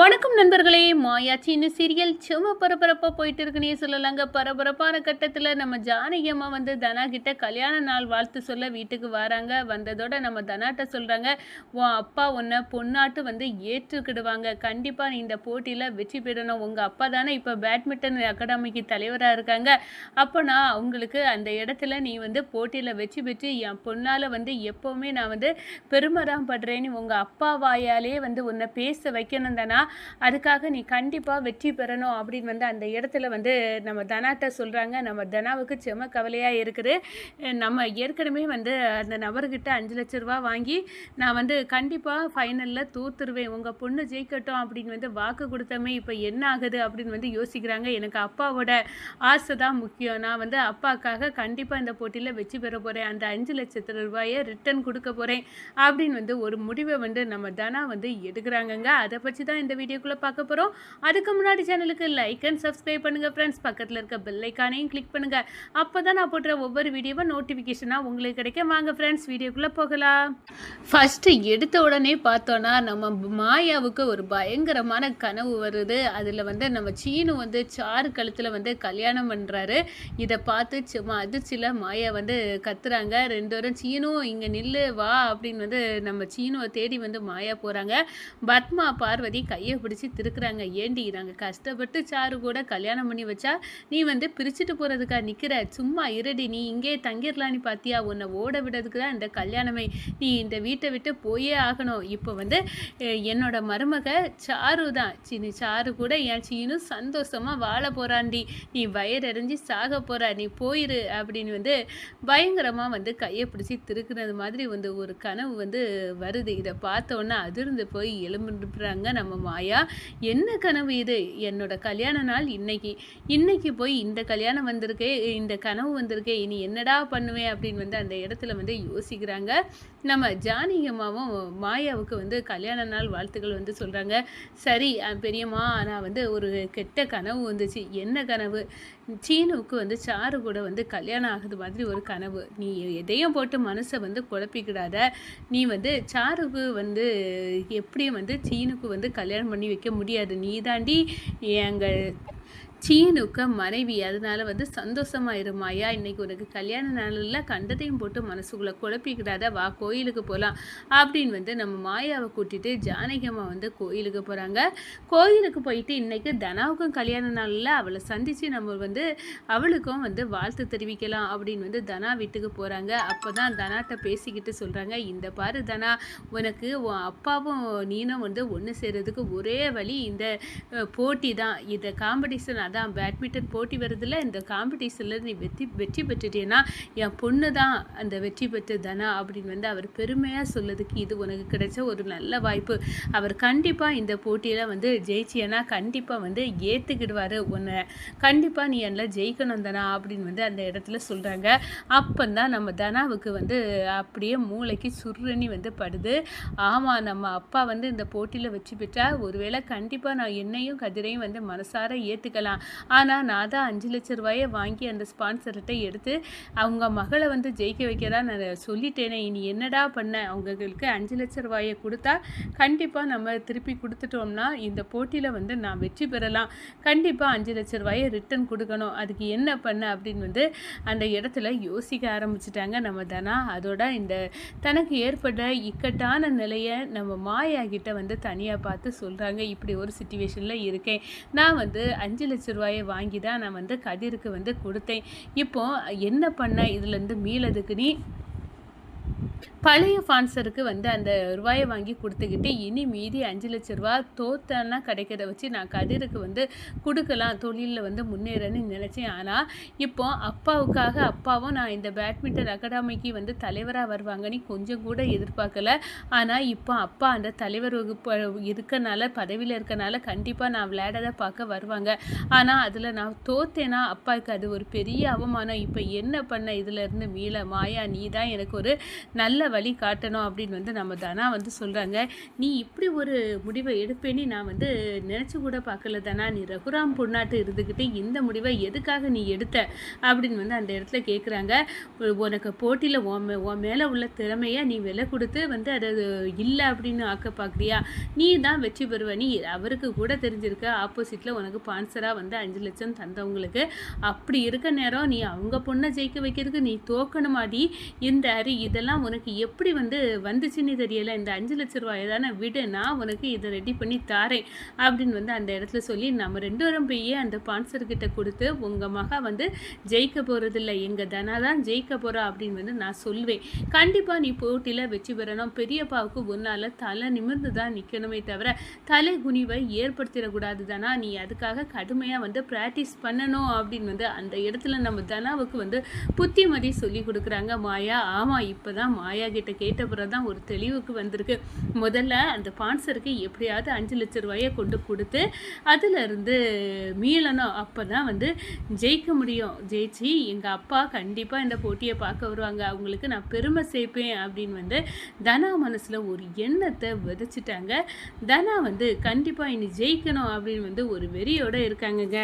வணக்கம் நண்பர்களே. மாயாச்சின்னு சீரியல் சும்மா பரபரப்பாக போயிட்டு இருக்குன்னே சொல்லலாங்க. பரபரப்பான கட்டத்தில் நம்ம ஜானகி அம்மா வந்து தனா கிட்ட கல்யாண நாள் வாழ்த்து சொல்ல வீட்டுக்கு வராங்க. வந்ததோட நம்ம தனாட்ட சொல்கிறாங்க உன் அப்பா உன்னை பொண்ணாட்டு வந்து ஏற்றுக்கிடுவாங்க. கண்டிப்பாக நீ இந்த போட்டியில் வெற்றி பெறணும். உங்கள் அப்பா தானே இப்போ பேட்மிண்டன் அகாடமிக்கு தலைவராக இருக்காங்க. அப்போ நான் அவங்களுக்கு அந்த இடத்துல நீ வந்து போட்டியில் வெற்றி பெற்று என் பொண்ணால் வந்து எப்போவுமே நான் வந்து பெருமைதான் படுறேன்னு உங்கள் அப்பா வாயாலே வந்து உன்னை பேச வைக்கணும் தானா. அதுக்காக நீ கண்டிப்பாக வெற்றி பெறணும் அப்படின்னு வந்து அந்த இடத்துல வந்து நம்ம தனாட்ட சொல்கிறாங்க நம்ம தனாவுக்கு செம கவலையாக இருக்குது. நம்ம ஏற்கனவே வந்து அந்த நபர்கிட்ட அஞ்சு லட்ச ரூபா வாங்கி நான் வந்து கண்டிப்பாக ஃபைனலில் தோத்துருவேன். உங்கள் பொண்ணு ஜெயிக்கட்டும் அப்படின்னு வந்து வாக்கு கொடுத்தமே இப்போ என்ன ஆகுது அப்படின்னு வந்து யோசிக்கிறாங்க. எனக்கு அப்பாவோட ஆசை தான் முக்கியம். நான் வந்து அப்பாக்காக கண்டிப்பாக இந்த போட்டியில் வெற்றி பெற போகிறேன் அந்த அஞ்சு லட்சத்து ரூபாயை ரிட்டர்ன் கொடுக்க போகிறேன் அப்படின்னு வந்து ஒரு முடிவை வந்து நம்ம தனா வந்து எடுக்கிறாங்கங்க. அதை பற்றி தான் இந்த வீடியோக்குள்ளே பார்க்க போகிறோம் அதுக்கு முன்னாடி சேனலுக்கு லைக் அண்ட் சப்ஸ்கிரைப் பண்ணுங்கள் ஃப்ரெண்ட்ஸ் பக்கத்தில் இருக்க பெல்லைக்கானையும் கிளிக் பண்ணுங்கள் அப்போ தான் நான் போடுற ஒவ்வொரு வீடியோவும் நோட்டிஃபிகேஷனாக உங்களுக்கு கிடைக்கும். வாங்க ஃப்ரெண்ட்ஸ் வீடியோக்குள்ளே போகலாம். ஃபஸ்ட்டு எடுத்த உடனே பார்த்தோன்னா நம்ம மாயாவுக்கு ஒரு பயங்கரமான கனவு வருது. அதில் வந்து நம்ம சீனு வந்து சாறு கழுத்தில் வந்து கல்யாணம் பண்ணுறாரு இதை பார்த்து சும்மா அதிர்ச்சியில் மாயா வந்து கத்துறாங்க. ரெண்டு வரும் சீனும் இங்கே நில்லு வா அப்படின்னு வந்து நம்ம சீனுவை தேடி வந்து மாயா போகிறாங்க பத்மா பார்வதி கை கையை பிடிச்சி திருக்குறாங்க ஏண்டி நாங்கள் கஷ்டப்பட்டு சாரு கூட கல்யாணம் பண்ணி வச்சா நீ வந்து பிரிச்சுட்டு போகிறதுக்கா நிற்கிற சும்மா இருடி நீ இங்கே தங்கிடலான்னு பார்த்தியா உன்னை ஓட விடுறதுக்கு தான் இந்த கல்யாணமே. நீ இந்த வீட்டை விட்டு போயே ஆகணும். இப்போ வந்து என்னோட மருமக சாரு தான். சினி சாரு கூட என் சீனும் சந்தோஷமாக வாழ போகிறாண்டி நீ வயறறிஞ்சு சாக போகிற நீ போயிரு அப்படின்னு வந்து பயங்கரமாக வந்து கையை பிடிச்சி திருக்குறது மாதிரி வந்து ஒரு கனவு வந்து வருது. இதை பார்த்தோன்னே அதிர்ந்து போய் எலும்புறாங்க நம்ம மாயா என்ன கனவு இது? என்னோட கல்யாண நாள் இன்னைக்கு. இன்னைக்கு போய் இந்த கல்யாணம் வந்திருக்கே இந்த கனவு வந்திருக்கே இனி என்னடா பண்ணுவேன் அப்படின்னு வந்து அந்த இடத்துல வந்து யோசிக்கிறாங்க. நம்ம ஜானகி அம்மாவும் மாயாவுக்கு வந்து கல்யாண நாள் வாழ்த்துக்கள் வந்து சொல்கிறாங்க சரி பெரியம்மா நான் வந்து ஒரு கெட்ட கனவு வந்துச்சு. என்ன கனவு? சீனுவுக்கு வந்து சாரு கூட வந்து கல்யாணம் ஆகுது மாதிரி ஒரு கனவு. நீ எதையும் போட்டு மனசை வந்து குழப்பிக்கிடாத. நீ வந்து சாருக்கு வந்து எப்படியும் வந்து சீனுக்கு வந்து கல்யாணம் பண்ணி வைக்க முடியாது. நீ தாண்டி எங்கள் சீனுக்கு மனைவி. அதனால வந்து சந்தோஷமா இருமாயா இன்னைக்கு உனக்கு கல்யாண நாளில் கண்டதையும் போட்டு மனசுக்குள்ளே குழப்பிக்கிடாத வா கோயிலுக்கு போகலாம் அப்படின்னு வந்து நம்ம மாயாவை கூட்டிட்டு ஜானகி அம்மா வந்து கோயிலுக்கு போகிறாங்க கோயிலுக்கு போயிட்டு இன்னைக்கு தனாவுக்கும் கல்யாண நாளில் அவளை சந்தித்து நம்ம வந்து அவளுக்கும் வந்து வாழ்த்து தெரிவிக்கலாம் அப்படின்னு வந்து தனா வீட்டுக்கு போகிறாங்க அப்போ தான் தனாட்ட பேசிக்கிட்டு சொல்கிறாங்க இந்த பாரு தனா உனக்கு உன் அப்பாவும் நீனும் வந்து ஒன்று சேர்றதுக்கு ஒரே வழி இந்த போட்டி தான் இந்த காம்படிஷன் அதான் பேட்மிண்டன் போட்டி வருதுல்ல இந்த காம்படிஷனில் நீ வெற்றி வெற்றி பெற்றுட்டேன்னா என் பொண்ணு தான் அந்த வெற்றி பெற்று தனா அப்படின்னு வந்து அவர் பெருமையாக சொல்லதுக்கு இது உனக்கு கிடைச்ச ஒரு நல்ல வாய்ப்பு. அவர் கண்டிப்பாக இந்த போட்டியில் வந்து ஜெயிச்சியனா கண்டிப்பாக வந்து ஏற்றுக்கிடுவார் உன்னை கண்டிப்பாக நீ எல்லாம் ஜெயிக்கணும் தானா அப்படின்னு வந்து அந்த இடத்துல சொல்கிறாங்க அப்போ தான் நம்ம தனாவுக்கு வந்து அப்படியே மூளைக்கு சுருணி வந்து படுது. ஆமாம் நம்ம அப்பா வந்து இந்த போட்டியில் வெற்றி பெற்றா ஒருவேளை கண்டிப்பாக நான் என்னையும் கதிரையும் வந்து மனசார ஏற்றுக்கலாம் ஆனால் நான் தான் அஞ்சு லட்ச ரூபாயை வாங்கி அந்த ஸ்பான்சர்கிட்ட எடுத்து அவங்க மகளை வந்து ஜெயிக்க வைக்க தான் நான் சொல்லிட்டேனே. இனி என்னடா பண்ண? அவங்களுக்கு அஞ்சு லட்ச ரூபாயை கொடுத்தா கண்டிப்பாக நம்ம திருப்பி கொடுத்துட்டோம்னா இந்த போட்டியில் வந்து நான் வெற்றி பெறலாம். கண்டிப்பாக அஞ்சு லட்ச ரூபாயை ரிட்டன் கொடுக்கணும். அதுக்கு என்ன பண்ண அப்படின்னு வந்து அந்த இடத்துல யோசிக்க ஆரம்பிச்சிட்டாங்க நம்ம தனா. அதோட இந்த தனக்கு ஏற்பட்ட இக்கட்டான நிலையை நம்ம மாயா கிட்ட வந்து தனியாக பார்த்து சொல்கிறாங்க இப்படி ஒரு சுச்சுவேஷனில் இருக்கேன். நான் வந்து அஞ்சு லட்ச ரூபாயை வாங்கி தான் நான் வந்து கதிருக்கு வந்து கொடுத்தேன். இப்போ என்ன பண்ண? இதுலேருந்து மீளதுக்கு நீ பழைய ஃபான்சருக்கு வந்து அந்த ரூபாயை வாங்கி கொடுத்துக்கிட்டு இனி மீதி அஞ்சு லட்ச ரூபா தோத்தனா கிடைக்கிறத வச்சு நான் கதிருக்கு வந்து கொடுக்கலாம் தொழிலில் வந்து முன்னேறன்னு நினச்சேன். ஆனால் இப்போ அப்பாவுக்காக அப்பாவும் நான் இந்த பேட்மிண்டன் அகாடமிக்கு வந்து தலைவராக வருவாங்கன்னு கொஞ்சம் கூட எதிர்பார்க்கல. ஆனால் இப்போ அப்பா அந்த தலைவர் வகுப்பு இருக்கனால பதவியில் இருக்கனால கண்டிப்பாக நான் விளையாடதை பார்க்க வருவாங்க. ஆனால் அதில் நான் தோத்தேனா அப்பாவுக்கு அது ஒரு பெரிய அவமானம். இப்போ என்ன பண்ண? இதுலேருந்து மீள. மாயா நீ தான் எனக்கு ஒரு நல்ல நல்ல வழி காட்டணும் அப்படின்னு வந்து நம்ம தானா வந்து சொல்கிறாங்க நீ இப்படி ஒரு முடிவை எடுப்பேன்னு நான் வந்து நினச்சி கூட பார்க்கல தானா? நீ ரகுராம் பொண்ணாட்டு இருந்துக்கிட்டு இந்த முடிவை எதுக்காக நீ எடுத்த? அப்படின்னு வந்து அந்த இடத்துல கேட்குறாங்க உனக்கு போட்டியில் உன் மே உன் மேலே உள்ள திறமையை நீ விலை கொடுத்து வந்து அது இல்லை அப்படின்னு ஆக்க பார்க்குறியா நீ தான் வெற்றி பெறுவ. நீ அவருக்கு கூட தெரிஞ்சிருக்க. ஆப்போசிட்டில் உனக்கு ஸ்பான்சராக வந்து அஞ்சு லட்சம் தந்தவங்களுக்கு. அப்படி இருக்க நேரம் நீ அவங்க பொண்ணை ஜெயிக்க வைக்கிறதுக்கு நீ தோக்கணுமாடி? இந்த அரி இதெல்லாம் உனக்கு எப்படி வந்து வந்துச்சுன்னு தெரியல. இந்த அஞ்சு லட்ச ரூபாய் தானே விடு நான் உனக்கு இதை ரெடி பண்ணி தாரேன் அப்படின்னு வந்து அந்த இடத்துல சொல்லி நம்ம ரெண்டு பேரும் போய் அந்த பான்சர்கிட்ட கொடுத்து உங்கள் மகா வந்து ஜெயிக்க போகிறதில்ல எங்கள் தனா தான் ஜெயிக்க போகிறா அப்படின்னு வந்து நான் சொல்வேன். கண்டிப்பாக நீ போட்டியில் வெற்றி பெறணும். பெரியப்பாவுக்கு உன்னால் தலை நிமிர்ந்து தான் நிற்கணுமே தவிர தலை குனிவை ஏற்படுத்திடக்கூடாது தானா. நீ அதுக்காக கடுமையாக வந்து ப்ராக்டிஸ் பண்ணணும் அப்படின்னு வந்து அந்த இடத்துல நம்ம தனாவுக்கு வந்து புத்திமதி சொல்லி கொடுக்குறாங்க மாயா. ஆமாம் இப்போ தான் மாயா கிட்ட கேட்டப்புறம் தான் ஒரு தெளிவுக்கு வந்திருக்கு. முதல்ல அந்த பான்சருக்கு எப்படியாவது அஞ்சு லட்ச ரூபாயை கொண்டு கொடுத்து அதிலிருந்து மீளணும். அப்போ தான் வந்து ஜெயிக்க முடியும். ஜெயிச்சு எங்கள் அப்பா கண்டிப்பாக இந்த போட்டியை பார்க்க வருவாங்க. அவங்களுக்கு நான் பெருமை சேர்ப்பேன் அப்படின்னு வந்து தனா மனசில் ஒரு எண்ணத்தை விதைச்சிட்டாங்க. தனா வந்து கண்டிப்பாக இனி ஜெயிக்கணும் அப்படின்னு வந்து ஒரு வெறியோடு இருக்காங்கங்க.